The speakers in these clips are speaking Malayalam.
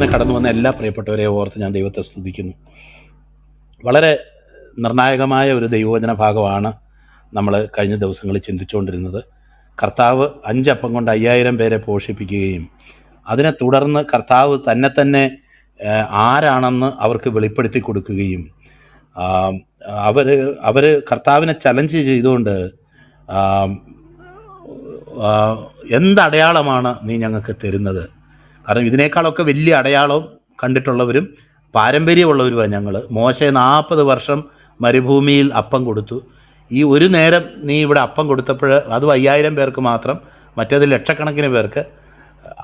ആരാധന കടന്നു വന്ന എല്ലാ പ്രിയപ്പെട്ടവരെ ഓർത്ത് ഞാൻ ദൈവത്തെ സ്തുതിക്കുന്നു. വളരെ നിർണായകമായ ഒരു ദൈവവചന ഭാഗമാണ് നമ്മൾ കഴിഞ്ഞ ദിവസങ്ങളിൽ ചിന്തിച്ചുകൊണ്ടിരുന്നത്. കർത്താവ് അഞ്ചപ്പം കൊണ്ട് അയ്യായിരം പേരെ പോഷിപ്പിക്കുകയും അതിനെ തുടർന്ന് കർത്താവ് തന്നെ തന്നെ ആരാണെന്ന് അവർക്ക് വെളിപ്പെടുത്തി കൊടുക്കുകയും അവർ അവർ കർത്താവിനെ ചലഞ്ച് ചെയ്തുകൊണ്ട് ആം, ആ, എന്ത് അടയാളമാണ് നീ ഞങ്ങൾക്ക് തരുന്നത്? കാരണം ഇതിനേക്കാളൊക്കെ വലിയ അടയാളം കണ്ടിട്ടുള്ളവരും പാരമ്പര്യമുള്ളവരുമാണ് ഞങ്ങൾ മോശ നാൽപ്പത് വർഷം മരുഭൂമിയിൽ അപ്പം കൊടുത്തു. ഈ ഒരു നേരം നീ ഇവിടെ അപ്പം കൊടുത്തപ്പോൾ അത് അയ്യായിരം പേർക്ക് മാത്രം മറ്റേത് ലക്ഷക്കണക്കിന് പേർക്ക്.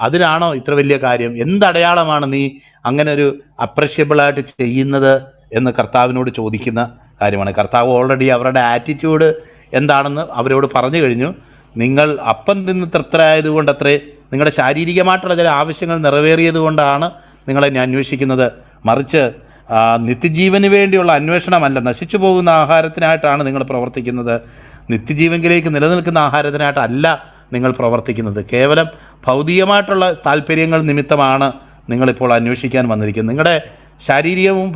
അതിനാണോ ഇത്ര വലിയ കാര്യം? എന്ത് അടയാളമാണ് നീ അങ്ങനെ ഒരു അപ്രഷ്യബിളായിട്ട് ചെയ്യുന്നത് എന്ന് കർത്താവിനോട് ചോദിക്കുന്ന കാര്യമാണ്. കർത്താവ് ഓൾറെഡി അവരുടെ ആറ്റിറ്റ്യൂഡ് എന്താണെന്ന് അവരോട് പറഞ്ഞു കഴിഞ്ഞു. നിങ്ങൾ അപ്പം തിന്ന് തൃപ്തരായതുകൊണ്ട് അത്രേ നിങ്ങളുടെ ശാരീരികമായിട്ടുള്ള ചില ആവശ്യങ്ങൾ നിറവേറിയത് കൊണ്ടാണ് നിങ്ങളെ ഞാൻ അന്വേഷിക്കുന്നത്. മറിച്ച് നിത്യജീവന് വേണ്ടിയുള്ള അന്വേഷണമല്ല നശിച്ചു പോകുന്ന ആഹാരത്തിനായിട്ടാണ് നിങ്ങൾ പ്രവർത്തിക്കുന്നത്. നിത്യജീവനിലേക്ക് നിലനിൽക്കുന്ന ആഹാരത്തിനായിട്ടല്ല നിങ്ങൾ പ്രവർത്തിക്കുന്നത്. കേവലം ഭൗതികമായിട്ടുള്ള താല്പര്യങ്ങൾ നിമിത്തമാണ് നിങ്ങളിപ്പോൾ അന്വേഷിക്കാൻ വന്നിരിക്കുന്നത്. നിങ്ങളുടെ ശാരീരികവും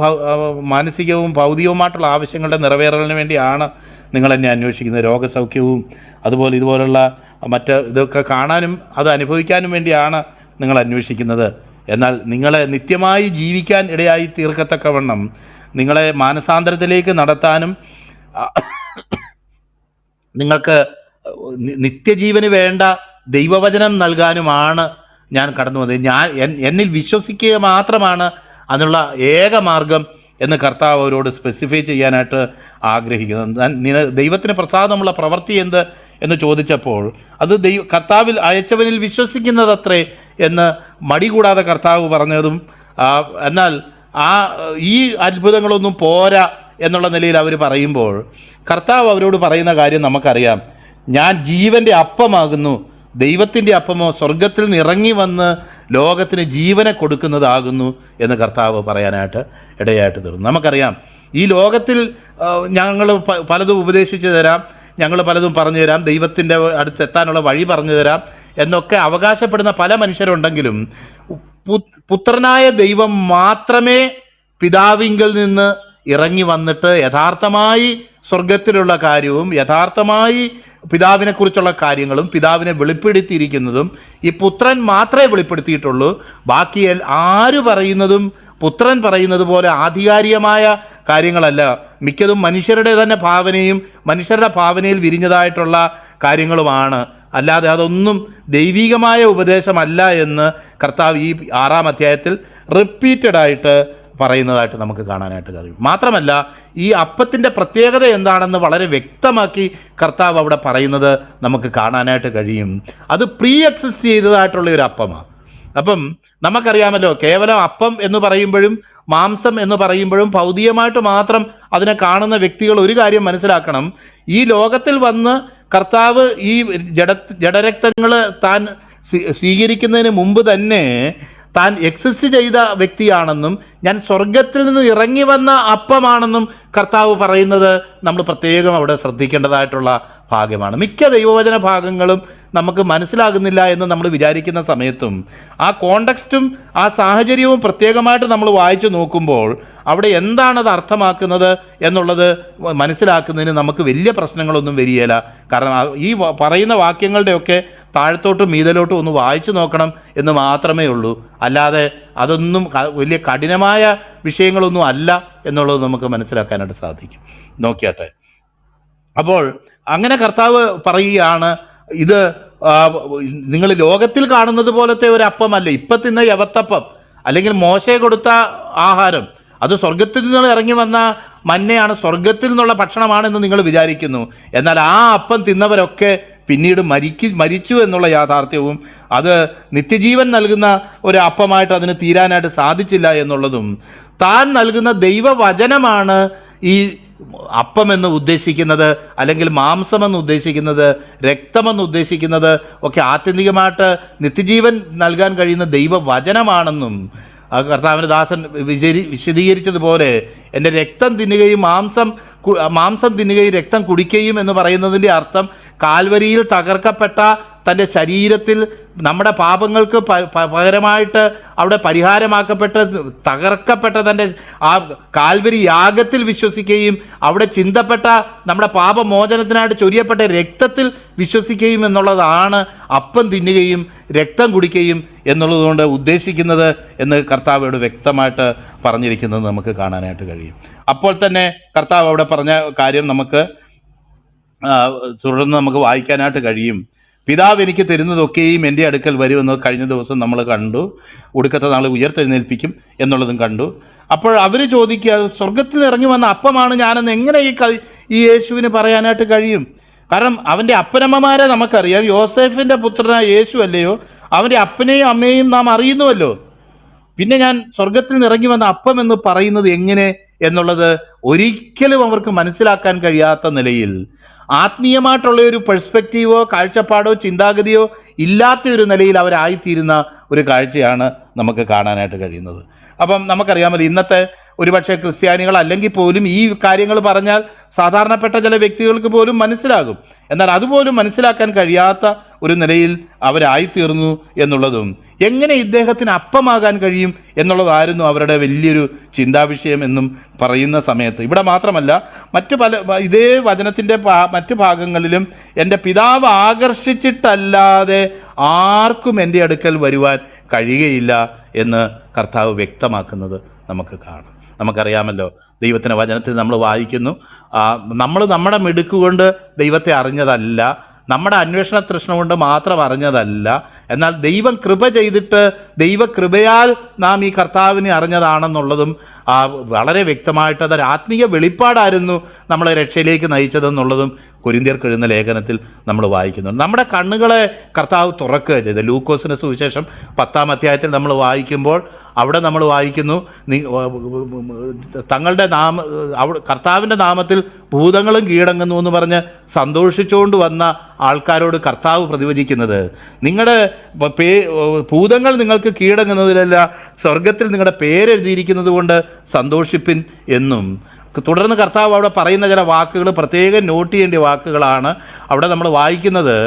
മാനസികവും ഭൗതികവുമായിട്ടുള്ള ആവശ്യങ്ങളുടെ നിറവേറലിന് വേണ്ടിയാണ് നിങ്ങൾ എന്നെ അന്വേഷിക്കുന്നത്. രോഗസൗഖ്യവും അതുപോലെ ഇതുപോലുള്ള മറ്റ് ഇതൊക്കെ കാണാനും അത് അനുഭവിക്കാനും വേണ്ടിയാണ് നിങ്ങൾ അന്വേഷിക്കുന്നത്. എന്നാൽ നിങ്ങളെ നിത്യമായി ജീവിക്കാൻ ഇടയായി തീർക്കത്തക്കവണ്ണം നിങ്ങളെ മാനസാന്തരത്തിലേക്ക് നടത്താനും നിങ്ങൾക്ക് നിത്യജീവന് വേണ്ട ദൈവവചനം നൽകാനുമാണ് ഞാൻ കടന്നു വന്നത് ഞാൻ എന്നിൽ വിശ്വസിക്കുക മാത്രമാണ് അതിനുള്ള ഏക മാർഗം എന്ന് കർത്താവ് അവരോട് സ്പെസിഫൈ ചെയ്യാനായിട്ട് ആഗ്രഹിക്കുന്നത് ദൈവത്തിന് പ്രസാദമുള്ള പ്രവൃത്തി എന്ത്? എന്ന് ചോദിച്ചപ്പോൾ അത് ദൈവ കർത്താവിൽ അയച്ചവനിൽ വിശ്വസിക്കുന്നതത്രേ എന്ന് മടി കൂടാതെ കർത്താവ് പറഞ്ഞതും എന്നാൽ ആ ഈ അത്ഭുതങ്ങളൊന്നും പോരാ എന്നുള്ള നിലയിൽ അവർ പറയുമ്പോൾ കർത്താവ് അവരോട് പറയുന്ന കാര്യം നമുക്കറിയാം. ഞാൻ ജീവന്റെ അപ്പമാകുന്നു. ദൈവത്തിന്റെ അപ്പമോ സ്വർഗത്തിൽ നിന്ന് ഇറങ്ങി വന്ന് ലോകത്തിന് ജീവനെ കൊടുക്കുന്നതാകുന്നു എന്ന് കർത്താവ് പറയാനായിട്ട് ഇടയായിട്ട് തീർന്നു. നമുക്കറിയാം ഈ ലോകത്തിൽ ഞങ്ങൾ പലതും ഉപദേശിച്ചു തരാം. ഞങ്ങൾ പലതും പറഞ്ഞു തരാം ദൈവത്തിന്റെ അടുത്ത് എത്താനുള്ള വഴി പറഞ്ഞു തരാം എന്നൊക്കെ അവകാശപ്പെടുന്ന പല മനുഷ്യരുണ്ടെങ്കിലും പുത്രനായ ദൈവം മാത്രമേ പിതാവിങ്കിൽ നിന്ന് ഇറങ്ങി വന്നിട്ട് യഥാർത്ഥമായി സ്വർഗത്തിലുള്ള കാര്യവും യഥാർത്ഥമായി പിതാവിനെക്കുറിച്ചുള്ള കാര്യങ്ങളും പിതാവിനെ വെളിപ്പെടുത്തിയിരിക്കുന്നതും ഈ പുത്രൻ മാത്രമേ വെളിപ്പെടുത്തിയിട്ടുള്ളൂ. ബാക്കി ആര് പറയുന്നതും പുത്രൻ പറയുന്നത് പോലെ ആധികാരികമായ കാര്യങ്ങളല്ല. മിക്കതും മനുഷ്യരുടെ തന്നെ ഭാവനയും മനുഷ്യരുടെ ഭാവനയിൽ വിരിഞ്ഞതായിട്ടുള്ള കാര്യങ്ങളുമാണ്. അല്ലാതെ അതൊന്നും ദൈവികമായ ഉപദേശമല്ല എന്ന് കർത്താവ് ഈ ആറാം അധ്യായത്തിൽ റിപ്പീറ്റഡ് ആയിട്ട് പറയുന്നതായിട്ട് നമുക്ക് കാണാനായിട്ട് കഴിയും. മാത്രമല്ല ഈ അപ്പത്തിന്റെ പ്രത്യേകത എന്താണെന്ന് വളരെ വ്യക്തമാക്കി കർത്താവ് അവിടെ പറയുന്നത് നമുക്ക് കാണാനായിട്ട് കഴിയും. അത് പ്രീ എക്സിസ്റ്റ് ചെയ്തതായിട്ടുള്ള ഒരു അപ്പമാണ് അപ്പം നമുക്കറിയാമല്ലോ കേവലം അപ്പം എന്ന് പറയുമ്പോഴും മാംസം എന്ന് പറയുമ്പോഴും ഭൗതികമായിട്ട് മാത്രം അതിനെ കാണുന്ന വ്യക്തികൾ ഒരു കാര്യം മനസ്സിലാക്കണം. ഈ ലോകത്തിൽ വന്ന് കർത്താവ് ഈ ജഡ ജഡരക്തങ്ങൾ താൻ സ്വീ- സ്വീകരിക്കുന്നതിന് മുമ്പ് തന്നെ താൻ എക്സിസ്റ്റ് ചെയ്ത വ്യക്തിയാണെന്നും ഞാൻ സ്വർഗത്തിൽ നിന്ന് ഇറങ്ങി വന്ന അപ്പമാണെന്നും കർത്താവ് പറയുന്നത് നമ്മൾ പ്രത്യേകം അവിടെ ശ്രദ്ധിക്കേണ്ടതായിട്ടുള്ള ഭാഗ്യമാണ്. മിക്ക ദൈവവചന ഭാഗങ്ങളും നമുക്ക് മനസ്സിലാകുന്നില്ല എന്ന് നമ്മൾ വിചാരിക്കുന്ന സമയത്തും ആ കോണ്ടക്സ്റ്റും ആ സാഹചര്യവും പ്രത്യേകമായിട്ട് നമ്മൾ വായിച്ചു നോക്കുമ്പോൾ അവിടെ എന്താണത് അർത്ഥമാക്കുന്നത് എന്നുള്ളത് മനസ്സിലാക്കുന്നതിന് നമുക്ക് വലിയ പ്രശ്നങ്ങളൊന്നും വരികയില്ല. കാരണം ഈ പറയുന്ന വാക്യങ്ങളുടെയൊക്കെ താഴത്തോട്ടും മീതലോട്ടും ഒന്ന് വായിച്ചു നോക്കണം എന്ന് മാത്രമേ ഉള്ളൂ. അല്ലാതെ അതൊന്നും വലിയ കഠിനമായ വിഷയങ്ങളൊന്നും അല്ല എന്നുള്ളത് നമുക്ക് മനസ്സിലാക്കാനായിട്ട് സാധിക്കും. നോക്കിയാട്ടെ. അപ്പോൾ അങ്ങനെ കർത്താവ് പറയുകയാണ് ഇത് നിങ്ങൾ ലോകത്തിൽ കാണുന്നത് പോലത്തെ ഒരു അപ്പമല്ല. ഇപ്പം തിന്ന യവത്തപ്പം അല്ലെങ്കിൽ മോശയെ കൊടുത്ത ആഹാരം അത് സ്വർഗത്തിൽ നിന്ന് ഇറങ്ങി വന്ന മന്നയാണ് സ്വർഗത്തിൽ നിന്നുള്ള ഭക്ഷണമാണെന്ന് നിങ്ങൾ വിചാരിക്കുന്നു. എന്നാൽ ആ അപ്പം തിന്നവരൊക്കെ പിന്നീട് മരിക്ക് മരിച്ചു എന്നുള്ള യാഥാർത്ഥ്യവും അത് നിത്യജീവൻ നൽകുന്ന ഒരു അപ്പമായിട്ട് അതിന് തീരാനായിട്ട് സാധിച്ചില്ല എന്നുള്ളതും താൻ നൽകുന്ന ദൈവവചനമാണ് ഈ അപ്പമെന്ന് ഉദ്ദേശിക്കുന്നത് അല്ലെങ്കിൽ മാംസമെന്ന് ഉദ്ദേശിക്കുന്നത് രക്തമെന്ന് ഉദ്ദേശിക്കുന്നത് ഒക്കെ ആത്യന്തികമായിട്ട് നിത്യജീവൻ നൽകാൻ കഴിയുന്ന ദൈവവചനമാണെന്നും കർത്താവിന് ദാസൻ വിചരി വിശദീകരിച്ചതുപോലെ എന്റെ രക്തം തിന്നുകയും മാംസം മാംസം തിന്നുകയും രക്തം കുടിക്കുകയും എന്ന് പറയുന്നതിന്റെ അർത്ഥം കാൽവരിയിൽ തകർക്കപ്പെട്ട തന്റെ ശരീരത്തിൽ നമ്മുടെ പാപങ്ങൾക്ക് പകരമായിട്ട് അവിടെ പരിഹാരമാക്കപ്പെട്ട തകർക്കപ്പെട്ട തന്റെ ആ കാൽവരി യാഗത്തിൽ വിശ്വസിക്കുകയും അവിടെ ചിന്തപ്പെട്ട നമ്മുടെ പാപമോചനത്തിനായിട്ട് ചൊരിയപ്പെട്ട രക്തത്തിൽ വിശ്വസിക്കുകയും എന്നുള്ളതാണ് അപ്പം തിന്നുകയും രക്തം കുടിക്കുകയും എന്നുള്ളതുകൊണ്ട് ഉദ്ദേശിക്കുന്നത് എന്ന് കർത്താവോട് വ്യക്തമായിട്ട് പറഞ്ഞിരിക്കുന്നത് നമുക്ക് കാണാനായിട്ട് കഴിയും. അപ്പോൾ തന്നെ കർത്താവ് അവിടെ പറഞ്ഞ കാര്യം നമുക്ക് തുടർന്ന് നമുക്ക് വായിക്കാനായിട്ട് കഴിയും. പിതാവ് എനിക്ക് തരുന്നതൊക്കെയും എന്റെ അടുക്കൽ വരുമെന്ന് കഴിഞ്ഞ ദിവസം നമ്മൾ കണ്ടു. ഒടുക്കത്തെ നാൾ ഉയർത്തെഴുന്നേൽപ്പിക്കും എന്നുള്ളതും കണ്ടു. അപ്പോൾ അവർ ചോദിക്കുക സ്വർഗത്തിൽ ഇറങ്ങി വന്ന അപ്പമാണ് ഞാനെന്ന് എങ്ങനെ ഈ ഈ യേശുവിന് പറയാനായിട്ട് കഴിയും? കാരണം അവന്റെ അപ്പനമ്മമാരെ നമുക്കറിയാം. യോസേഫിന്റെ പുത്രനായ യേശു അല്ലയോ? അവന്റെ അപ്പനെയും അമ്മയെയും നാം അറിയുന്നുവല്ലോ. പിന്നെ ഞാൻ സ്വർഗത്തിൽ നിന്ന് ഇറങ്ങി വന്ന അപ്പം എന്ന് പറയുന്നത് എങ്ങനെ എന്നുള്ളത് ഒരിക്കലും അവർക്ക് മനസ്സിലാക്കാൻ കഴിയാത്ത നിലയിൽ ആത്മീയമായിട്ടുള്ള ഒരു പെർസ്പെക്റ്റീവോ കാഴ്ചപ്പാടോ ചിന്താഗതിയോ ഇല്ലാത്ത ഒരു നിലയിൽ അവരായിത്തീരുന്ന ഒരു കാഴ്ചയാണ് നമുക്ക് കാണാനായിട്ട് കഴിയുന്നത്. അപ്പം നമുക്കറിയാമല്ലോ ഇന്നത്തെ ഒരുപക്ഷെ ക്രിസ്ത്യാനികൾ അല്ലെങ്കിൽ പോലും ഈ കാര്യങ്ങൾ പറഞ്ഞാൽ സാധാരണപ്പെട്ട ചില വ്യക്തികൾക്ക് പോലും മനസ്സിലാകും. എന്നാൽ അതുപോലും മനസ്സിലാക്കാൻ കഴിയാത്ത ഒരു നിലയിൽ അവരായിത്തീർന്നു എന്നുള്ളതും എങ്ങനെ ഇദ്ദേഹത്തിന് അപ്പമാകാൻ കഴിയും എന്നുള്ളതായിരുന്നു അവരുടെ വലിയൊരു ചിന്താവിഷയം എന്നും പറയുന്ന സമയത്ത്. ഇവിടെ മാത്രമല്ല മറ്റു പല ഇതേ വചനത്തിന്റെ മറ്റു ഭാഗങ്ങളിലും എന്റെ പിതാവ് ആകർഷിച്ചിട്ടല്ലാതെ ആർക്കും എന്റെ അടുക്കൽ വരുവാൻ കഴിയുകയില്ല എന്ന് കർത്താവ് വ്യക്തമാക്കുന്നത് നമുക്ക് കാണാം. നമുക്കറിയാമല്ലോ ദൈവത്തിന്റെ വചനത്തിൽ നമ്മൾ വായിക്കുന്നു. നമ്മൾ നമ്മുടെ മിടുക്കുകൊണ്ട് ദൈവത്തെ അറിഞ്ഞതല്ല. നമ്മുടെ അന്വേഷണ തൃഷ്ണ കൊണ്ട് മാത്രം അറിഞ്ഞതല്ല. എന്നാൽ ദൈവം കൃപ ചെയ്തിട്ട് ദൈവകൃപയാൽ നാം ഈ കർത്താവിനെ അറിഞ്ഞതാണെന്നുള്ളതും വളരെ വ്യക്തമായിട്ട് അതൊരു ആത്മീയ വെളിപ്പാടായിരുന്നു നമ്മളെ രക്ഷയിലേക്ക് നയിച്ചതെന്നുള്ളതും കുരിന്തിയർക്ക് എഴുതുന്ന ലേഖനത്തിൽ നമ്മൾ വായിക്കുന്നുണ്ട് നമ്മുടെ കണ്ണുകളെ കർത്താവ് തുറക്കുക ചെയ്ത്. ലൂക്കോസിന് സുവിശേഷം പത്താം അധ്യായത്തിൽ നമ്മൾ വായിക്കുമ്പോൾ അവിടെ നമ്മൾ വായിക്കുന്നു തങ്ങളുടെ നാമ അവിടെ കർത്താവിന്റെ നാമത്തിൽ ഭൂതങ്ങളും കീഴടങ്ങുന്നു എന്ന് പറഞ്ഞ് സന്തോഷിച്ചുകൊണ്ട് വന്ന ആൾക്കാരോട് കർത്താവ് പ്രതിവചിക്കുന്നത്. നിങ്ങളുടെ പേ ഭൂതങ്ങൾ നിങ്ങൾക്ക് കീഴടങ്ങുന്നതിലല്ല സ്വർഗത്തിൽ നിങ്ങളുടെ പേരെഴുതിയിരിക്കുന്നത് കൊണ്ട് സന്തോഷിപ്പിൻ എന്നും. തുടർന്ന് കർത്താവ് അവിടെ പറയുന്ന ചില വാക്കുകൾ പ്രത്യേകം നോട്ട് ചെയ്യേണ്ട വാക്കുകളാണ് അവിടെ നമ്മൾ വായിക്കുന്നത്.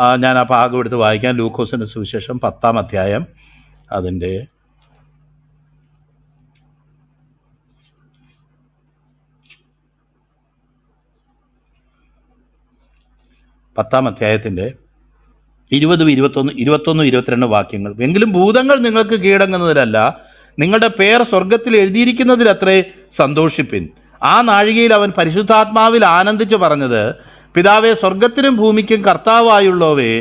ഞാൻ ആ ഭാഗം എടുത്ത് വായിക്കാം. ലൂക്കോസിന്റെ സുവിശേഷം പത്താം അധ്യായം. അതിന്റെ പത്താം അധ്യായത്തിന്റെ ഇരുപതും ഇരുപത്തൊന്ന് ഇരുപത്തൊന്നും ഇരുപത്തിരണ്ട് വാക്യങ്ങൾ. എങ്കിലും ഭൂതങ്ങൾ നിങ്ങൾക്ക് കീഴടങ്ങുന്നതിലല്ല നിങ്ങളുടെ പേർ സ്വർഗത്തിൽ എഴുതിയിരിക്കുന്നതിലത്രേ സന്തോഷിപ്പിൻ. ആ നാഴികയിൽ അവൻ പരിശുദ്ധാത്മാവിൽ ആനന്ദിച്ച് പറഞ്ഞത് പിതാവെ സ്വർഗത്തിനും ഭൂമിക്കും കർത്താവായുള്ളവേ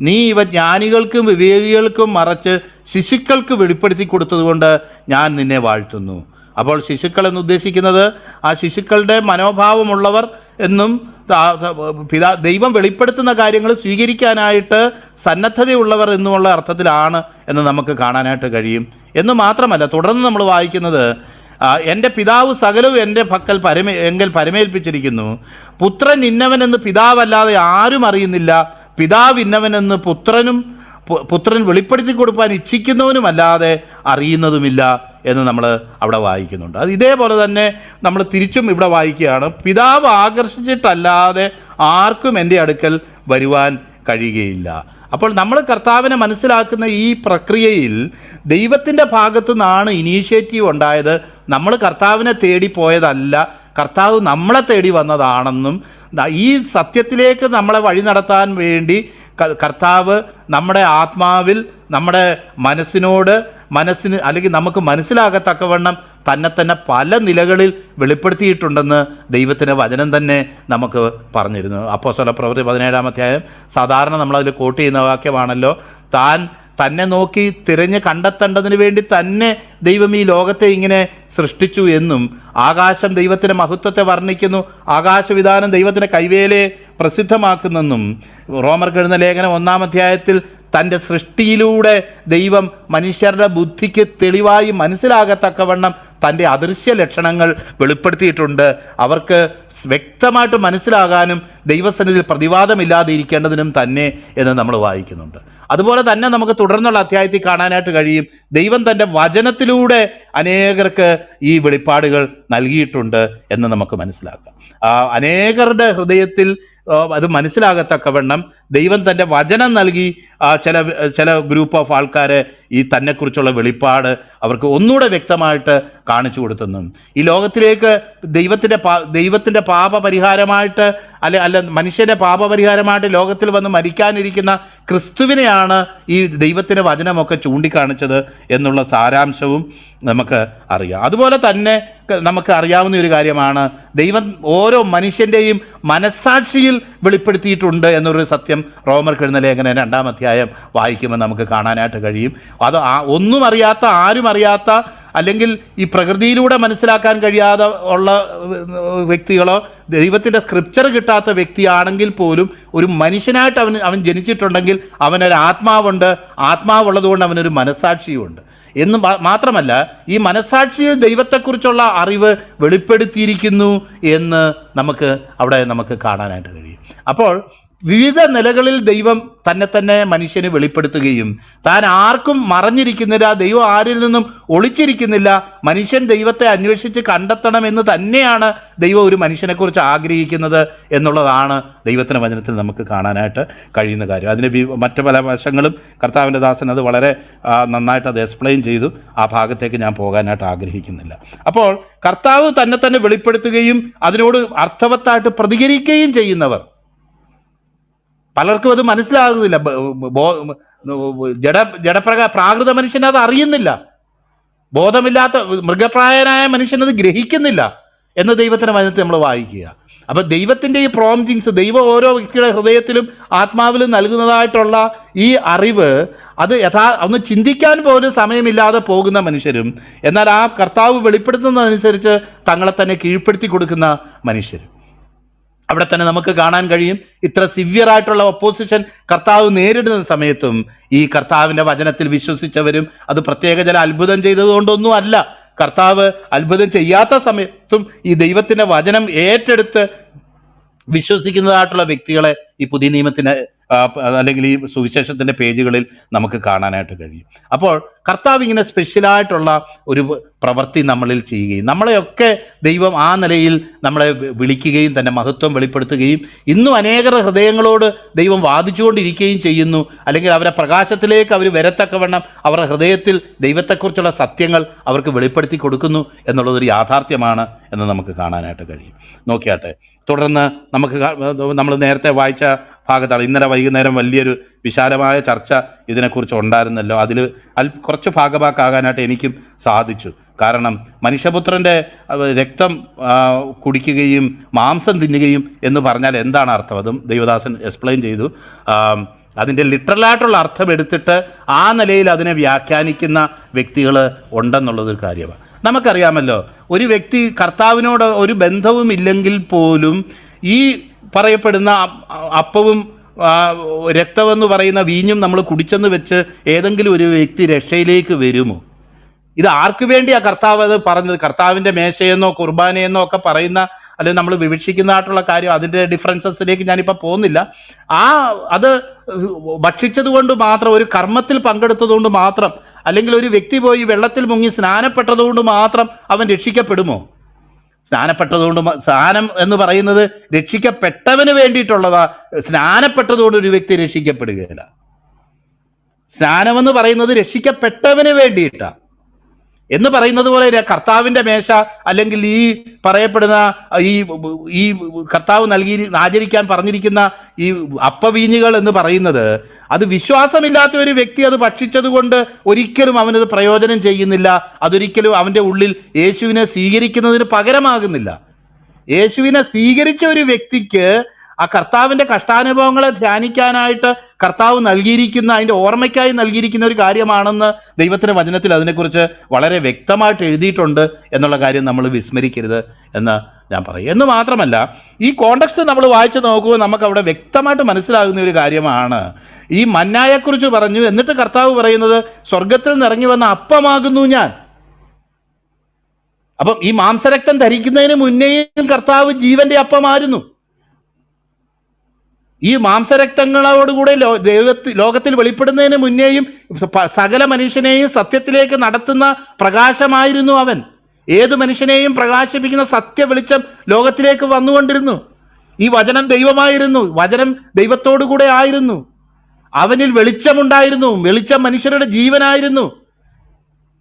നീ ഇവ ജ്ഞാനികൾക്കും വിവേകികൾക്കും മറച്ച് ശിശുക്കൾക്ക് വെളിപ്പെടുത്തി കൊടുത്തതുകൊണ്ട് ഞാൻ നിന്നെ വാഴ്ത്തുന്നു. അപ്പോൾ ശിശുക്കൾ എന്ന് ഉദ്ദേശിക്കുന്നത് ആ ശിശുക്കളുടെ മനോഭാവമുള്ളവർ എന്നും പിതാ ദൈവം വെളിപ്പെടുത്തുന്ന കാര്യങ്ങൾ സ്വീകരിക്കാനായിട്ട് സന്നദ്ധതയുള്ളവർ എന്നുമുള്ള അർത്ഥത്തിലാണ് എന്ന് നമുക്ക് കാണാനായിട്ട് കഴിയും. എന്ന് മാത്രമല്ല തുടർന്ന് നമ്മൾ വായിക്കുന്നത് എന്റെ പിതാവ് സകലവും എന്റെ പക്കൽ പരമേ എങ്കിൽ പരമേൽപ്പിച്ചിരിക്കുന്നു. പുത്രൻ ഇന്നവനെന്ന് പിതാവല്ലാതെ ആരും അറിയുന്നില്ല. പിതാവ് ഇന്നവനെന്ന് പുത്രനും പുത്രൻ വെളിപ്പെടുത്തി കൊടുക്കാൻ ഇച്ഛിക്കുന്നവനുമല്ലാതെ അറിയുന്നതുമില്ല എന്ന് നമ്മൾ അവിടെ വായിക്കുന്നുണ്ട്. അത് ഇതേപോലെ തന്നെ നമ്മൾ തിരിച്ചും ഇവിടെ വായിക്കുകയാണ്. പിതാവ് ആകർഷിച്ചിട്ടല്ലാതെ ആർക്കും എന്റെ അടുക്കൽ വരുവാൻ കഴിയുകയില്ല. അപ്പോൾ നമ്മൾ കർത്താവിനെ മനസ്സിലാക്കുന്ന ഈ പ്രക്രിയയിൽ ദൈവത്തിന്റെ ഭാഗത്തു നിന്നാണ് ഇനീഷ്യേറ്റീവ് ഉണ്ടായത്. നമ്മൾ കർത്താവിനെ തേടി പോയതല്ല. കർത്താവ് നമ്മളെ തേടി വന്നതാണെന്നും ഈ സത്യത്തിലേക്ക് നമ്മളെ വഴി നടത്താൻ വേണ്ടി കർത്താവ് നമ്മുടെ ആത്മാവിൽ നമ്മുടെ മനസ്സിനോട് മനസ്സിന് അല്ലെങ്കിൽ നമുക്ക് മനസ്സിലാകത്തക്കവണ്ണം തന്നെ തന്നെ പല നിലകളിൽ വെളിപ്പെടുത്തിയിട്ടുണ്ടെന്ന് ദൈവത്തിന്റെ വചനം തന്നെ നമുക്ക് പറഞ്ഞിരുന്നു. അപ്പോസ്വല പ്രവൃത്തി പതിനേഴാം അധ്യായം സാധാരണ നമ്മളതിൽ കോട്ട് ചെയ്യുന്ന വാക്യമാണല്ലോ താൻ തന്നെ നോക്കി തിരഞ്ഞ് കണ്ടെത്തേണ്ടതിന് വേണ്ടി തന്നെ ദൈവം ഈ ലോകത്തെ ഇങ്ങനെ സൃഷ്ടിച്ചു എന്നും ആകാശം ദൈവത്തിന്റെ മഹത്വത്തെ വർണിക്കുന്നു ആകാശവിധാനം ദൈവത്തിന്റെ കൈവേലയെ പ്രസിദ്ധമാക്കുന്നെന്നും റോമർ എഴുതുന്ന ലേഖനം ഒന്നാം അധ്യായത്തിൽ തന്റെ സൃഷ്ടിയിലൂടെ ദൈവം മനുഷ്യരുടെ ബുദ്ധിക്ക് തെളിവായി മനസ്സിലാകത്തക്കവണ്ണം തന്റെ അദൃശ്യ ലക്ഷണങ്ങൾ വെളിപ്പെടുത്തിയിട്ടുണ്ട്. അവർക്ക് വ്യക്തമായിട്ട് മനസ്സിലാകാനും ദൈവസന്നിധിയിൽ പ്രതിവാദമില്ലാതെ ഇരിക്കേണ്ടതിനും തന്നെ എന്ന് നമ്മൾ വായിക്കുന്നുണ്ട്. അതുപോലെ തന്നെ നമുക്ക് തുടർന്നുള്ള അധ്യായത്തിൽ കാണാനായിട്ട് കഴിയും. ദൈവം തന്റെ വചനത്തിലൂടെ അനേകർക്ക് ഈ വെളിപ്പാടുകൾ നൽകിയിട്ടുണ്ട് എന്ന് നമുക്ക് മനസ്സിലാക്കാം. അനേകരുടെ ഹൃദയത്തിൽ അത് മനസ്സിലാകത്തക്കവണ്ണം ദൈവം തന്റെ വചനം നൽകി ചില ചില ഗ്രൂപ്പ് ഓഫ് ആൾക്കാരെ ഈ തന്നെക്കുറിച്ചുള്ള വെളിപ്പാട് അവർക്ക് ഒന്നുകൂടെ വ്യക്തമായിട്ട് കാണിച്ചു കൊടുത്തെന്നും. ഈ ലോകത്തിലേക്ക് ദൈവത്തിന്റെ പാ ദൈവത്തിന്റെ പാപപരിഹാരമായിട്ട് അല്ലെ അല്ല മനുഷ്യന്റെ പാപപരിഹാരമായിട്ട് ലോകത്തിൽ വന്ന് മരിക്കാനിരിക്കുന്ന ക്രിസ്തുവിനെയാണ് ഈ ദൈവത്തിന്റെ വചനമൊക്കെ ചൂണ്ടിക്കാണിച്ചത് എന്നുള്ള സാരാംശവും നമുക്ക് അറിയാം. അതുപോലെ തന്നെ നമുക്ക് അറിയാവുന്ന ഒരു കാര്യമാണ് ദൈവം ഓരോ മനുഷ്യന്റെയും മനസ്സാക്ഷിയിൽ വെളിപ്പെടുത്തിയിട്ടുണ്ട് എന്നൊരു സത്യം റോമർക്ക് എഴുന്ന ലേഖനം രണ്ടാം അധ്യായം വായിക്കുമ്പോൾ നമുക്ക് കാണാനായിട്ട് കഴിയും. അത് ഒന്നും അറിയാത്ത ആരും അറിയാത്ത അല്ലെങ്കിൽ ഈ പ്രകൃതിയിലൂടെ മനസ്സിലാക്കാൻ കഴിയാതെ ഉള്ള വ്യക്തികളോ ദൈവത്തിന്റെ സ്ക്രിപ്ചർ കിട്ടാത്ത വ്യക്തിയാണെങ്കിൽ പോലും ഒരു മനുഷ്യനായിട്ട് അവൻ അവൻ ജനിച്ചിട്ടുണ്ടെങ്കിൽ അവനൊരു ആത്മാവുണ്ട്. ആത്മാവുള്ളതുകൊണ്ട് അവനൊരു മനസ്സാക്ഷിയുമുണ്ട്. എന്ന് മാത്രമല്ല ഈ മനസ്സാക്ഷിയിൽ ദൈവത്തെക്കുറിച്ചുള്ള അറിവ് വെളിപ്പെടുത്തിയിരിക്കുന്നു എന്ന് നമുക്ക് അവിടെ നമുക്ക് കാണാനായിട്ട് കഴിയും. അപ്പോൾ വിവിധ നിലകളിൽ ദൈവം തന്നെ തന്നെ മനുഷ്യന് വെളിപ്പെടുത്തുകയും താൻ ആർക്കും മറഞ്ഞിരിക്കുന്നില്ല ദൈവം ആരിൽ നിന്നും ഒളിച്ചിരിക്കുന്നില്ല മനുഷ്യൻ ദൈവത്തെ അന്വേഷിച്ച് കണ്ടെത്തണമെന്ന് തന്നെയാണ് ദൈവം ഒരു മനുഷ്യനെക്കുറിച്ച് ആഗ്രഹിക്കുന്നത് എന്നുള്ളതാണ് ദൈവത്തിന്റെ വചനത്തിൽ നമുക്ക് കാണാനായിട്ട് കഴിയുന്ന കാര്യം. അതിന് മറ്റു പല വശങ്ങളും കർത്താവിന്റെ ദാസൻ അത് വളരെ നന്നായിട്ട് അത് എക്സ്പ്ലെയിൻ ചെയ്തു. ആ ഭാഗത്തേക്ക് ഞാൻ പോകാനായിട്ട് ആഗ്രഹിക്കുന്നില്ല. അപ്പോൾ കർത്താവ് തന്നെ തന്നെ വെളിപ്പെടുത്തുകയും അതിനോട് അർത്ഥവത്തായിട്ട് പ്രതികരിക്കുകയും ചെയ്യുന്നവർ പലർക്കും അത് മനസ്സിലാകുന്നില്ല. ജഡ ജഡപ്രക പ്രാകൃത മനുഷ്യൻ അത് അറിയുന്നില്ല. ബോധമില്ലാത്ത മൃഗപ്രായനായ മനുഷ്യൻ അത് ഗ്രഹിക്കുന്നില്ല എന്ന് ദൈവത്തിന്റെ വചനത്തെ നമ്മൾ വായിക്കുക. അപ്പോൾ ദൈവത്തിന്റെ ഈ പ്രോംജിങ്സ് ദൈവം ഓരോ വ്യക്തിയുടെ ഹൃദയത്തിലും ആത്മാവിലും നൽകുന്നതായിട്ടുള്ള ഈ അറിവ് അത് യഥാ ഒന്ന് ചിന്തിക്കാൻ പോലും സമയമില്ലാതെ പോകുന്ന മനുഷ്യരും എന്നാൽ ആ കർത്താവ് വെളിപ്പെടുത്തുന്നതനുസരിച്ച് തങ്ങളെ തന്നെ കീഴ്പ്പെടുത്തി കൊടുക്കുന്ന മനുഷ്യരും. അവിടെ തന്നെ നമുക്ക് കാണാൻ കഴിയും. ഇത്ര സിവിയർ ആയിട്ടുള്ള ഒപ്പോസിഷൻ കർത്താവ് നേരിടുന്ന സമയത്തും ഈ കർത്താവിന്റെ വചനത്തിൽ വിശ്വസിച്ചവരും അത് പ്രത്യേക ചില അത്ഭുതം ചെയ്തതുകൊണ്ടൊന്നും അല്ല. കർത്താവ് അത്ഭുതം ചെയ്യാത്ത സമയത്തും ഈ ദൈവത്തിന്റെ വചനം ഏറ്റെടുത്ത് വിശ്വസിക്കുന്നതായിട്ടുള്ള വ്യക്തികളെ ഈ പുതിയ നിയമത്തിന് അല്ലെങ്കിൽ ഈ സുവിശേഷത്തിന്റെ പേജുകളിൽ നമുക്ക് കാണാനായിട്ട് കഴിയും. അപ്പോൾ കർത്താവ് ഇങ്ങനെ സ്പെഷ്യലായിട്ടുള്ള ഒരു പ്രവൃത്തി നമ്മളിൽ ചെയ്യുകയും നമ്മളെയൊക്കെ ദൈവം ആ നിലയിൽ നമ്മളെ വിളിക്കുകയും തന്റെ മഹത്വം വെളിപ്പെടുത്തുകയും ഇന്നും അനേകർ ഹൃദയങ്ങളോട് ദൈവം വാദിച്ചുകൊണ്ടിരിക്കുകയും ചെയ്യുന്നു. അല്ലെങ്കിൽ അവരെ പ്രകാശത്തിലേക്ക് അവർ വരത്തക്കവണ്ണം അവരുടെ ഹൃദയത്തിൽ ദൈവത്തെക്കുറിച്ചുള്ള സത്യങ്ങൾ അവർക്ക് വെളിപ്പെടുത്തി കൊടുക്കുന്നു എന്നുള്ളതൊരു യാഥാർത്ഥ്യമാണ് എന്ന് നമുക്ക് കാണാനായിട്ട് കഴിയും. നോക്കിയാട്ടെ തുടർന്ന് നമുക്ക് നമ്മൾ നേരത്തെ വായിച്ച ഭാഗത്താണ്. ഇന്നലെ വൈകുന്നേരം വലിയൊരു വിശാലമായ ചർച്ച ഇതിനെക്കുറിച്ച് ഉണ്ടായിരുന്നല്ലോ. അതിൽ അൽ കുറച്ച് ഭാഗഭാക്കാകാനായിട്ട് എനിക്കും സാധിച്ചു. കാരണം മനുഷ്യപുത്രന്റെ രക്തം കുടിക്കുകയും മാംസം തിന്നുകയും എന്ന് പറഞ്ഞാൽ എന്താണ് അർത്ഥം? അതും ദൈവദാസൻ എക്സ്പ്ലെയിൻ ചെയ്തു. അതിന്റെ ലിറ്ററലായിട്ടുള്ള അർത്ഥം എടുത്തിട്ട് ആ നിലയിൽ അതിനെ വ്യാഖ്യാനിക്കുന്ന വ്യക്തികൾ ഉണ്ടെന്നുള്ളതൊരു കാര്യമാണ്. നമുക്കറിയാമല്ലോ ഒരു വ്യക്തി കർത്താവിനോട് ഒരു ബന്ധവും ഇല്ലെങ്കിൽ പോലും ഈ പറയപ്പെടുന്ന അപ്പവും രക്തമെന്ന് പറയുന്ന വീഞ്ഞും നമ്മൾ കുടിച്ചെന്ന് വെച്ച് ഏതെങ്കിലും ഒരു വ്യക്തി രക്ഷയിലേക്ക് വരുമോ? ഇത് ആർക്ക് വേണ്ടിയാ കർത്താവ് അത് പറഞ്ഞത്? കർത്താവിന്റെ മേശയെന്നോ കുർബാനയെന്നോ ഒക്കെ പറയുന്ന അല്ലെങ്കിൽ നമ്മൾ വിവക്ഷിക്കുന്നതായിട്ടുള്ള കാര്യം അതിന്റെ ഡിഫറൻസസിലേക്ക് ഞാനിപ്പോൾ പോകുന്നില്ല. ആ അത് ഭക്ഷിച്ചത് കൊണ്ട് മാത്രം ഒരു കർമ്മത്തിൽ പങ്കെടുത്തതുകൊണ്ട് മാത്രം അല്ലെങ്കിൽ ഒരു വ്യക്തി പോയി വെള്ളത്തിൽ മുങ്ങി സ്നാനപ്പെട്ടതുകൊണ്ട് മാത്രം അവൻ രക്ഷിക്കപ്പെടുമോ? സ്നാനപ്പെട്ടതുകൊണ്ട് സ്നാനം എന്ന് പറയുന്നത് രക്ഷിക്കപ്പെട്ടവന് വേണ്ടിയിട്ടുള്ളതാ. സ്നാനപ്പെട്ടതുകൊണ്ട് ഒരു വ്യക്തി രക്ഷിക്കപ്പെടുകയില്ല. സ്നാനമെന്ന് പറയുന്നത് രക്ഷിക്കപ്പെട്ടവന് വേണ്ടിയിട്ടാണ് എന്ന് പറയുന്നത് പോലെ കർത്താവിന്റെ മേശ അല്ലെങ്കിൽ ഈ പറയപ്പെടുന്ന ഈ ഈ കർത്താവ് നൽകി ആചരിക്കാൻ പറഞ്ഞിരിക്കുന്ന ഈ അപ്പവീഞ്ഞുകൾ എന്ന് പറയുന്നത് അത് വിശ്വാസമില്ലാത്ത ഒരു വ്യക്തി അത് ഭക്ഷിച്ചത് കൊണ്ട് ഒരിക്കലും അവനത് പ്രയോജനം ചെയ്യുന്നില്ല. അതൊരിക്കലും അവന്റെ ഉള്ളിൽ യേശുവിനെ സ്വീകരിക്കുന്നതിന് പകരമാകുന്നില്ല. യേശുവിനെ സ്വീകരിച്ച ഒരു വ്യക്തിക്ക് ആ കർത്താവിന്റെ കഷ്ടാനുഭവങ്ങളെ ധ്യാനിക്കാനായിട്ട് കർത്താവ് നൽകിയിരിക്കുന്ന അതിന്റെ ഓർമ്മയ്ക്കായി നൽകിയിരിക്കുന്ന ഒരു കാര്യമാണെന്ന് ദൈവത്തിന്റെ വചനത്തിൽ അതിനെക്കുറിച്ച് വളരെ വ്യക്തമായിട്ട് എഴുതിയിട്ടുണ്ട് എന്നുള്ള കാര്യം നമ്മൾ വിസ്മരിക്കരുത് എന്ന് ഞാൻ പറയും. എന്ന് മാത്രമല്ല ഈ കോണ്ടക്സ്റ്റ് നമ്മൾ വായിച്ച് നോക്കുമ്പോൾ നമുക്ക് അവിടെ വ്യക്തമായിട്ട് മനസ്സിലാകുന്ന ഒരു കാര്യമാണ്. ഈ മന്നായെക്കുറിച്ച് പറഞ്ഞു. എന്നിട്ട് കർത്താവ് പറയുന്നത് സ്വർഗത്തിൽ നിന്ന് ഇറങ്ങി വന്ന അപ്പമാകുന്നു ഞാൻ. അപ്പം ഈ മാംസരക്തം ധരിക്കുന്നതിന് മുന്നേയും കർത്താവ് ജീവന്റെ അപ്പമായിരുന്നു. ഈ മാംസരക്തങ്ങളോടുകൂടെ ദൈവത്തിൽ ലോകത്തിൽ വെളിപ്പെടുന്നതിന് മുന്നേയും സകല മനുഷ്യനെയും സത്യത്തിലേക്ക് നടത്തുന്ന പ്രകാശമായിരുന്നു അവൻ. ഏത് മനുഷ്യനെയും പ്രകാശിപ്പിക്കുന്ന സത്യ വെളിച്ചം ലോകത്തിലേക്ക് വന്നുകൊണ്ടിരുന്നു. ഈ വചനം ദൈവമായിരുന്നു. വചനം ദൈവത്തോടു കൂടെ ആയിരുന്നു. അവനിൽ വെളിച്ചമുണ്ടായിരുന്നു. വെളിച്ചം മനുഷ്യരുടെ ജീവനായിരുന്നു.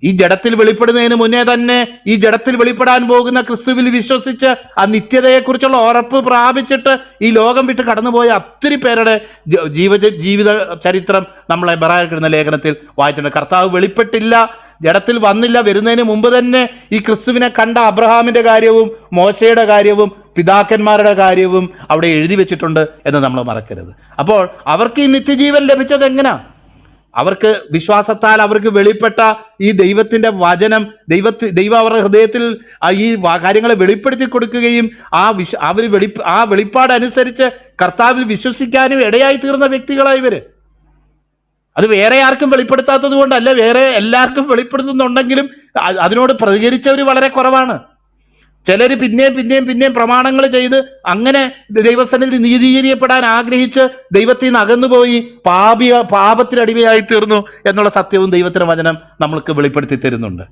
ഈ ജഡത്തിൽ വെളിപ്പെടുന്നതിന് മുന്നേ തന്നെ ഈ ജഡത്തിൽ വെളിപ്പെടാൻ പോകുന്ന ക്രിസ്തുവിൽ വിശ്വസിച്ച് ആ നിത്യതയെക്കുറിച്ചുള്ള ഉറപ്പ് പ്രാപിച്ചിട്ട് ഈ ലോകം വിട്ട് കടന്നുപോയ ഒത്തിരി പേരുടെ ജീവ ജീവിത ചരിത്രം നമ്മളെ ബറായിരിക്കുന്ന ലേഖനത്തിൽ വായിച്ചിട്ടുണ്ട്. കർത്താവ് വെളിപ്പെട്ടില്ല ജഡത്തിൽ വന്നില്ല വരുന്നതിന് മുമ്പ് തന്നെ ഈ ക്രിസ്തുവിനെ കണ്ട അബ്രഹാമിന്റെ കാര്യവും മോശയുടെ കാര്യവും പിതാക്കന്മാരുടെ കാര്യവും അവിടെ എഴുതി വെച്ചിട്ടുണ്ട് എന്ന് നമ്മൾ മറക്കരുത്. അപ്പോൾ അവർക്ക് ഈ നിത്യജീവൻ ലഭിച്ചത് എങ്ങനെയാ അവർക്ക് വിശ്വാസത്താൽ അവർക്ക് വെളിപ്പെട്ട ഈ ദൈവത്തിന്റെ വചനം ദൈവത്തി ദൈവം അവരുടെ ഹൃദയത്തിൽ ഈ കാര്യങ്ങളെ വെളിപ്പെടുത്തി കൊടുക്കുകയും ആ വിശ് അവർ വെളി ആ വെളിപ്പാട് അനുസരിച്ച് കർത്താവിൽ വിശ്വസിക്കാനും ഇടയായി തീർന്ന വ്യക്തികളായി ഇവർ. അത് വേറെ ആർക്കും വെളിപ്പെടുത്താത്തത് കൊണ്ടല്ല വേറെ എല്ലാവർക്കും വെളിപ്പെടുത്തുന്നുണ്ടെങ്കിലും അതിനോട് പ്രതികരിച്ചവർ വളരെ കുറവാണ്. ചിലർ പിന്നെയും പിന്നെയും പിന്നെയും പ്രമാണങ്ങൾ ചെയ്ത് അങ്ങനെ ദൈവസന്നിധി നീതീകരിക്കപ്പെടാൻ ആഗ്രഹിച്ച് ദൈവത്തിൽ നിന്ന് അകന്നുപോയി പാപിയ പാപത്തിനടിമയായി തീർന്നു എന്നുള്ള സത്യവും ദൈവത്തിന് വചനം നമ്മൾക്ക് വെളിപ്പെടുത്തി തരുന്നുണ്ട്.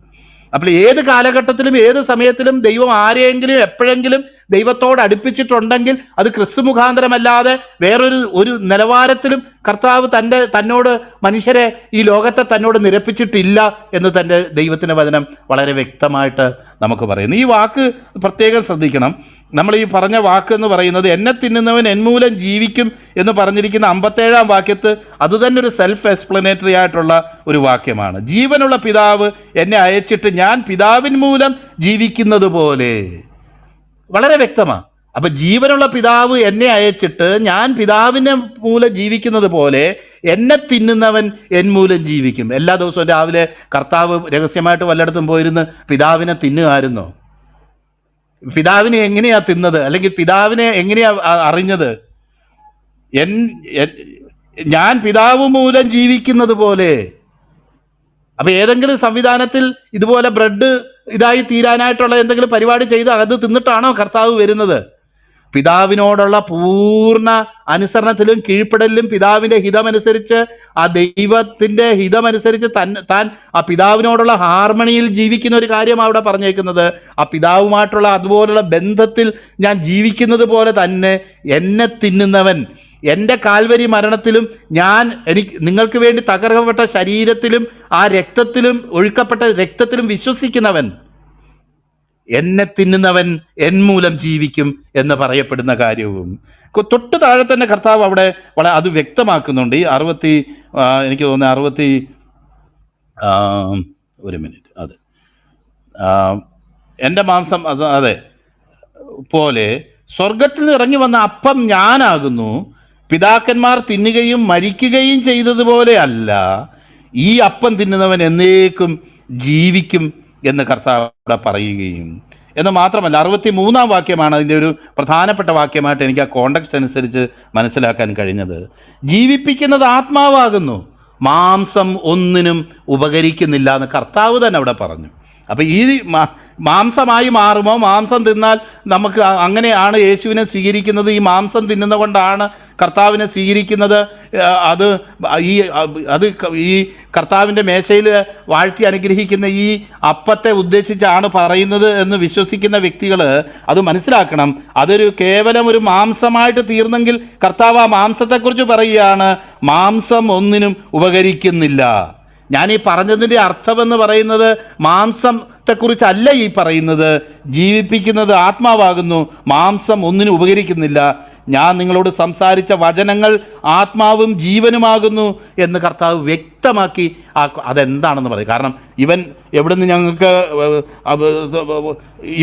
അപ്പോൾ ഏത് കാലഘട്ടത്തിലും ഏത് സമയത്തിലും ദൈവം ആരെയെങ്കിലും എപ്പോഴെങ്കിലും ദൈവത്തോട് അടുപ്പിച്ചിട്ടുണ്ടെങ്കിൽ അത് ക്രിസ്തു മുഖാന്തരമല്ലാതെ വേറൊരു ഒരു നിലവാരത്തിലും കർത്താവ് തന്റെ തന്നോട് മനുഷ്യരെ ഈ ലോകത്തെ തന്നോട് നിരപ്പിച്ചിട്ടില്ല എന്ന് തന്റെ ദൈവത്തിന്റെ വചനം വളരെ വ്യക്തമായിട്ട് നമുക്ക് പറയുന്നു. ഈ വാക്ക് പ്രത്യേകം ശ്രദ്ധിക്കണം. നമ്മൾ ഈ പറഞ്ഞ വാക്ക് എന്ന് പറയുന്നത് എന്നെ തിന്നുന്നവൻ എന്മൂലം ജീവിക്കും എന്ന് പറഞ്ഞിരിക്കുന്ന അമ്പത്തേഴാം വാക്യത്ത് അത് തന്നെ ഒരു സെൽഫ് എക്സ്പ്ലനേറ്ററി ആയിട്ടുള്ള ഒരു വാക്യമാണ്. ജീവനുള്ള പിതാവ് എന്നെ അയച്ചിട്ട് ഞാൻ പിതാവിൻ മൂലം ജീവിക്കുന്നത് പോലെ വളരെ വ്യക്തമാണ് അപ്പൊ ജീവനുള്ള പിതാവ് എന്നെ അയച്ചിട്ട് ഞാൻ പിതാവിനെ മൂലം ജീവിക്കുന്നത് പോലെ എന്നെ തിന്നുന്നവൻ എൻ മൂലം ജീവിക്കും. എല്ലാ ദിവസവും രാവിലെ കർത്താവ് രഹസ്യമായിട്ട് വല്ലയിടത്തും പോയിരുന്ന് പിതാവിനെ തിന്നുമായിരുന്നോ പിതാവിനെ എങ്ങനെയാ തിന്നത്? അല്ലെങ്കിൽ പിതാവിനെ എങ്ങനെയാ അറിഞ്ഞത്? എൻ- ഞാൻ പിതാവ് മൂലം ജീവിക്കുന്നത് പോലെ. അപ്പൊ ഏതെങ്കിലും സംവിധാനത്തിൽ ഇതുപോലെ ബ്രെഡ് ഇതായി തീരാനായിട്ടുള്ള എന്തെങ്കിലും പരിപാടി ചെയ്ത് അത് തിന്നിട്ടാണോ കർത്താവ് വരുന്നത്? പിതാവിനോടുള്ള പൂർണ അനുസരണത്തിലും കീഴ്പ്പെടലിലും പിതാവിന്റെ ഹിതമനുസരിച്ച് ആ ദൈവത്തിന്റെ ഹിതമനുസരിച്ച് തൻ താൻ ആ പിതാവിനോടുള്ള ഹാർമണിയിൽ ജീവിക്കുന്ന ഒരു കാര്യം അവിടെ പറഞ്ഞേക്കുന്നത്. ആ പിതാവുമായിട്ടുള്ള അതുപോലുള്ള ബന്ധത്തിൽ ഞാൻ ജീവിക്കുന്നത് പോലെ തന്നെ എന്നെ തിന്നുന്നവൻ എന്റെ കാൽവരി മരണത്തിലും ഞാൻ എനിക്ക് നിങ്ങൾക്ക് വേണ്ടി തകർക്കപ്പെട്ട ശരീരത്തിലും ആ രക്തത്തിലും ഒഴുക്കപ്പെട്ട രക്തത്തിലും വിശ്വസിക്കുന്നവൻ എന്നെ തിന്നുന്നവൻ എൻ മൂലം ജീവിക്കും എന്ന് പറയപ്പെടുന്ന കാര്യവും. തൊട്ടു താഴെ തന്നെ കർത്താവ് അവിടെ വളരെ അത് വ്യക്തമാക്കുന്നുണ്ട്. ഈ അറുപത്തി എനിക്ക് തോന്നുന്നു അറുപത്തി ഒരു മിനിറ്റ് അതെ. എന്റെ മാംസം അത് പോലെ സ്വർഗത്തിൽ ഇറങ്ങി വന്ന അപ്പം ഞാനാകുന്നു. പിതാക്കന്മാർ തിന്നുകയും മരിക്കുകയും ചെയ്തതുപോലെയല്ല ഈ അപ്പം തിന്നുന്നവൻ എന്നേക്കും ജീവിക്കും എന്ന് കർത്താവ് അവിടെ പറയുകയും. എന്ന് മാത്രമല്ല അറുപത്തി മൂന്നാം വാക്യമാണ് അതിന്റെ ഒരു പ്രധാനപ്പെട്ട വാക്യമായിട്ട് എനിക്ക് ആ കോണ്ടക്സ്റ്റ് അനുസരിച്ച് മനസ്സിലാക്കാൻ കഴിഞ്ഞത്. ജീവിപ്പിക്കുന്നത് ആത്മാവാകുന്നു മാംസം ഒന്നിനും ഉപകരിക്കുന്നില്ല എന്ന് കർത്താവ് തന്നെ അവിടെ പറഞ്ഞു. അപ്പൊ ഈ മാംസമായി മാറുമോ? മാംസം തിന്നാൽ നമുക്ക് അങ്ങനെയാണ് യേശുവിനെ സ്വീകരിക്കുന്നത്. ഈ മാംസം തിന്നുന്ന കൊണ്ടാണ് കർത്താവിനെ സ്വീകരിക്കുന്നത് അത് ഈ അത് ഈ കർത്താവിന്റെ മേശയിൽ വാഴ്ത്തി അനുഗ്രഹിക്കുന്ന ഈ അപ്പത്തെ ഉദ്ദേശിച്ചാണ് പറയുന്നത് എന്ന് വിശ്വസിക്കുന്ന വ്യക്തികൾ അത് മനസ്സിലാക്കണം. അതൊരു കേവലം ഒരു മാംസമായിട്ട് തീർന്നെങ്കിൽ കർത്താവ് ആ മാംസത്തെക്കുറിച്ച് പറയുകയാണ് മാംസം ഒന്നിനും ഉപകരിക്കുന്നില്ല. ഞാൻ ഈ പറഞ്ഞതിന്റെ അർത്ഥമെന്ന് പറയുന്നത് മാംസത്തെക്കുറിച്ചല്ല ഈ പറയുന്നത്. ജീവിപ്പിക്കുന്നത് ആത്മാവാകുന്നു മാംസം ഒന്നിനും ഉപകരിക്കുന്നില്ല. ഞാൻ നിങ്ങളോട് സംസാരിച്ച വചനങ്ങൾ ആത്മാവും ജീവനുമാകുന്നു എന്ന് കർത്താവ് വ്യക്തമാക്കി ആ അതെന്താണെന്ന് പറയും. കാരണം ഇവൻ എവിടുന്ന് ഞങ്ങൾക്ക്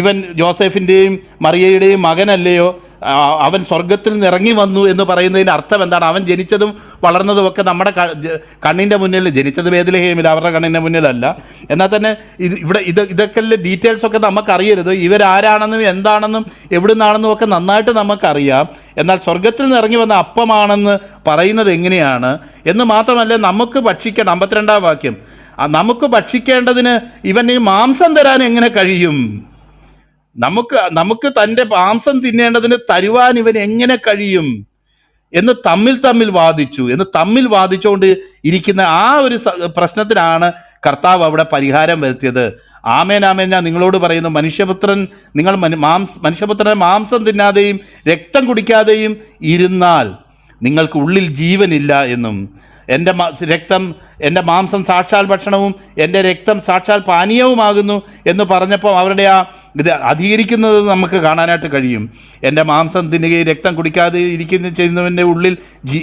ഇവൻ ജോസഫിന്റെയും മറിയയുടെയും മകനല്ലയോ? അവൻ സ്വർഗത്തിൽ നിന്ന് ഇറങ്ങി വന്നു എന്ന് പറയുന്നതിന്റെ അർത്ഥം എന്താണ്? അവൻ ജനിച്ചതും വളർന്നതും ഒക്കെ നമ്മുടെ കണ്ണിന്റെ മുന്നിൽ ജനിച്ചത് വേദിലഹേമിൽ അവരുടെ കണ്ണിന്റെ മുന്നിലല്ല. എന്നാൽ തന്നെ ഇത് ഇവിടെ ഇത് ഇതൊക്കെ ഡീറ്റെയിൽസ് ഒക്കെ നമുക്കറിയരുത്. ഇവരാരാണെന്നും എന്താണെന്നും എവിടുന്നാണെന്നും ഒക്കെ നന്നായിട്ട് നമുക്കറിയാം. എന്നാൽ സ്വർഗത്തിൽ നിന്ന് ഇറങ്ങി വന്ന അപ്പമാണെന്ന് പറയുന്നത് എങ്ങനെയാണ്? എന്ന് മാത്രമല്ല നമുക്ക് ഭക്ഷിക്കേണ്ട അമ്പത്തിരണ്ടാം വാക്യം നമുക്ക് ഭക്ഷിക്കേണ്ടതിന് ഇവൻ ഈ മാംസം തരാൻ എങ്ങനെ കഴിയും? നമുക്ക് നമുക്ക് തന്റെ മാംസം തിന്നേണ്ടതിന് തരുവാൻ ഇവൻ എങ്ങനെ കഴിയും? എന്ന് തമ്മിൽ തമ്മിൽ വാദിച്ചു. എന്ന് തമ്മിൽ വാദിച്ചുകൊണ്ട് ഇരിക്കുന്ന ആ ഒരു പ്രശ്നത്തിനാണ് കർത്താവ് അവിടെ പരിഹാരം വരുത്തിയത്. ആമേനാമേൻ ഞാൻ നിങ്ങളോട് പറയുന്നു മനുഷ്യപുത്രൻ നിങ്ങൾ മാംസ മനുഷ്യപുത്രനെ മാംസം തിന്നാതെയും രക്തം കുടിക്കാതെയും ഇരുന്നാൽ നിങ്ങൾക്ക് ഉള്ളിൽ ജീവനില്ല എന്നും. എന്റെ രക്തം എന്റെ മാംസം സാക്ഷാൽ ഭക്ഷണവും എന്റെ രക്തം സാക്ഷാൽ പാനീയവുമാകുന്നു എന്ന് പറഞ്ഞപ്പോൾ അവരുടെ ആ ഇത് അധികരിക്കുന്നത് നമുക്ക് കാണാനായിട്ട് കഴിയും. എന്റെ മാംസം തിന്നുകയും രക്തം കുടിക്കാതെ ഇരിക്കുന്ന ചെയ്യുന്നവന്റെ ഉള്ളിൽ ജീ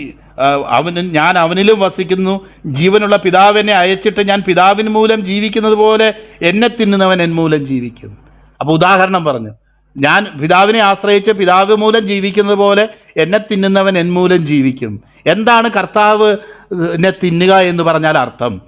അവന് ഞാൻ അവനിലും വസിക്കുന്നു. ജീവനുള്ള പിതാവിനെ അയച്ചിട്ട് ഞാൻ പിതാവിന് മൂലം ജീവിക്കുന്നത് പോലെ എന്നെ തിന്നുന്നവൻ എൻ മൂലം ജീവിക്കും. അപ്പോൾ ഉദാഹരണം പറഞ്ഞു. ഞാൻ പിതാവിനെ ആശ്രയിച്ച് പിതാവ് മൂലം ജീവിക്കുന്നത് പോലെ എന്നെ തിന്നുന്നവൻ എൻ മൂലം ജീവിക്കും. എന്താണ് കർത്താവ് തിന്നുക എന്ന് പറഞ്ഞാൽ അർത്ഥം.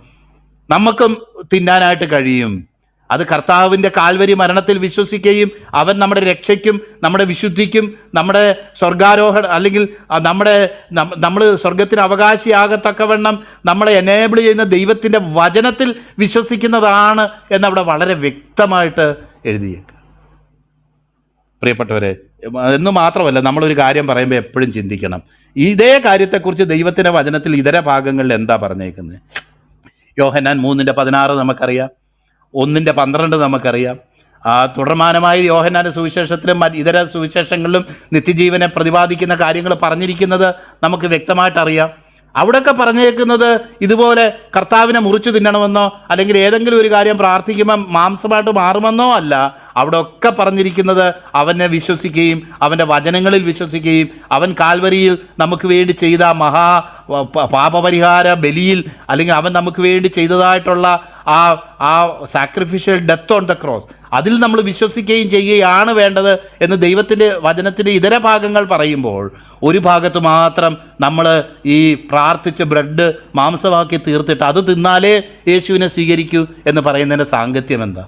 നമുക്കും തിന്നാനായിട്ട് കഴിയും. അത് കർത്താവിന്റെ കാൽവരി മരണത്തിൽ വിശ്വസിക്കുകയും അവൻ നമ്മുടെ രക്ഷയ്ക്കും നമ്മുടെ വിശുദ്ധിക്കും നമ്മുടെ സ്വർഗാരോഹണ അല്ലെങ്കിൽ നമ്മുടെ നമ്മൾ സ്വർഗത്തിന് അവകാശിയാകത്തക്കവണ്ണം നമ്മളെ എനേബിൾ ചെയ്യുന്ന ദൈവത്തിന്റെ വചനത്തിൽ വിശ്വസിക്കുന്നതാണ് എന്നവിടെ വളരെ വ്യക്തമായിട്ട് എഴുതിയേക്കുക പ്രിയപ്പെട്ടവരെ എന്ന് മാത്രമല്ല നമ്മളൊരു കാര്യം പറയുമ്പോൾ എപ്പോഴും ചിന്തിക്കണം. ഇതേ കാര്യത്തെക്കുറിച്ച് ദൈവത്തിന്റെ വചനത്തിൽ ഇതര ഭാഗങ്ങളിൽ എന്താ പറഞ്ഞേക്കുന്നത്? യോഹനാൻ മൂന്നിന്റെ പതിനാറ് നമുക്കറിയാം. ഒന്നിന്റെ പന്ത്രണ്ട് നമുക്കറിയാം. ആ തുടർമാനമായി യോഹനാന്റെ സുവിശേഷത്തിലും ഇതര സുവിശേഷങ്ങളിലും നിത്യജീവനെ പ്രതിപാദിക്കുന്ന കാര്യങ്ങൾ പറഞ്ഞിരിക്കുന്നത് നമുക്ക് വ്യക്തമായിട്ടറിയാം അവിടെയൊക്കെ പറഞ്ഞേക്കുന്നത് ഇതുപോലെ കർത്താവിനെ മുറിച്ചു തിന്നണമെന്നോ അല്ലെങ്കിൽ ഏതെങ്കിലും ഒരു കാര്യം പ്രാർത്ഥിക്കുമ്പോൾ മാംസമായിട്ട് മാറുമെന്നോ അല്ല. അവിടെ ഒക്കെ പറഞ്ഞിരിക്കുന്നത് അവനെ വിശ്വസിക്കുകയും അവന്റെ വചനങ്ങളിൽ വിശ്വസിക്കുകയും അവൻ കാൽവരിയിൽ നമുക്ക് വേണ്ടി ചെയ്ത മഹാ പാപപരിഹാര ബലിയിൽ അല്ലെങ്കിൽ അവൻ നമുക്ക് വേണ്ടി ചെയ്തതായിട്ടുള്ള ആ ആ sacrificial death on the cross അതിൽ നമ്മൾ വിശ്വസിക്കുകയും ചെയ്യുകയാണ് വേണ്ടത് എന്ന് ദൈവത്തിന്റെ വചനത്തിന്റെ ഇതര ഭാഗങ്ങൾ പറയുമ്പോൾ ഒരു ഭാഗത്ത് മാത്രം നമ്മൾ ഈ പ്രാർത്ഥിച്ച ബ്രെഡ് മാംസമാക്കി തീർത്തിട്ട് അത് തിന്നാലേ യേശുവിനെ സ്വീകരിക്കൂ എന്ന് പറയുന്നതിന്റെ സാങ്കത്യം എന്താ?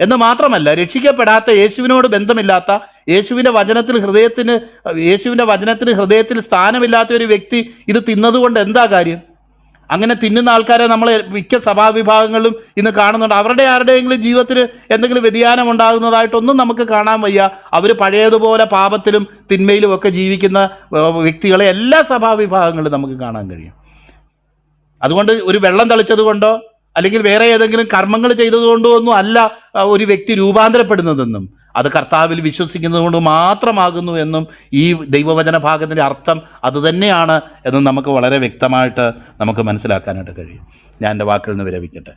എന്ന് മാത്രമല്ല രക്ഷിക്കപ്പെടാത്ത യേശുവിനോട് ബന്ധമില്ലാത്ത യേശുവിന്റെ വചനത്തിൽ ഹൃദയത്തിന് യേശുവിന്റെ വചനത്തിന് ഹൃദയത്തിൽ സ്ഥാനമില്ലാത്ത ഒരു വ്യക്തി ഇത് തിന്നതുകൊണ്ട് എന്താ കാര്യം? അങ്ങനെ തിന്നുന്ന ആൾക്കാരെ നമ്മൾ മിക്ക സഭാവിഭാഗങ്ങളിലും ഇന്ന് കാണുന്നുണ്ട്. അവരുടെ ആരുടെയെങ്കിലും ജീവിതത്തിൽ എന്തെങ്കിലും വ്യതിയാനം ഉണ്ടാകുന്നതായിട്ടൊന്നും നമുക്ക് കാണാൻ വയ്യ. അവർ പഴയതുപോലെ പാപത്തിലും തിന്മയിലും ഒക്കെ ജീവിക്കുന്ന വ്യക്തികളെ എല്ലാ സഭാവിഭാഗങ്ങളിലും നമുക്ക് കാണാൻ കഴിയും. അതുകൊണ്ട് ഒരു വെള്ളം തളിച്ചത് കൊണ്ടോ അല്ലെങ്കിൽ വേറെ ഏതെങ്കിലും കർമ്മങ്ങൾ ചെയ്തതുകൊണ്ടോ ഒന്നും അല്ല ഒരു വ്യക്തി രൂപാന്തരപ്പെടുന്നതെന്നും അത് കർത്താവിൽ വിശ്വസിക്കുന്നതുകൊണ്ട് മാത്രമാകുന്നു എന്നും ഈ ദൈവവചന ഭാഗത്തിന്റെ അർത്ഥം അതുതന്നെയാണ് എന്നും നമുക്ക് വളരെ വ്യക്തമായിട്ട് നമുക്ക് മനസ്സിലാക്കാനായിട്ട് കഴിയും. ഞാൻ എന്റെ വാക്കിൽ നിന്ന് വിരമിക്കട്ടെ.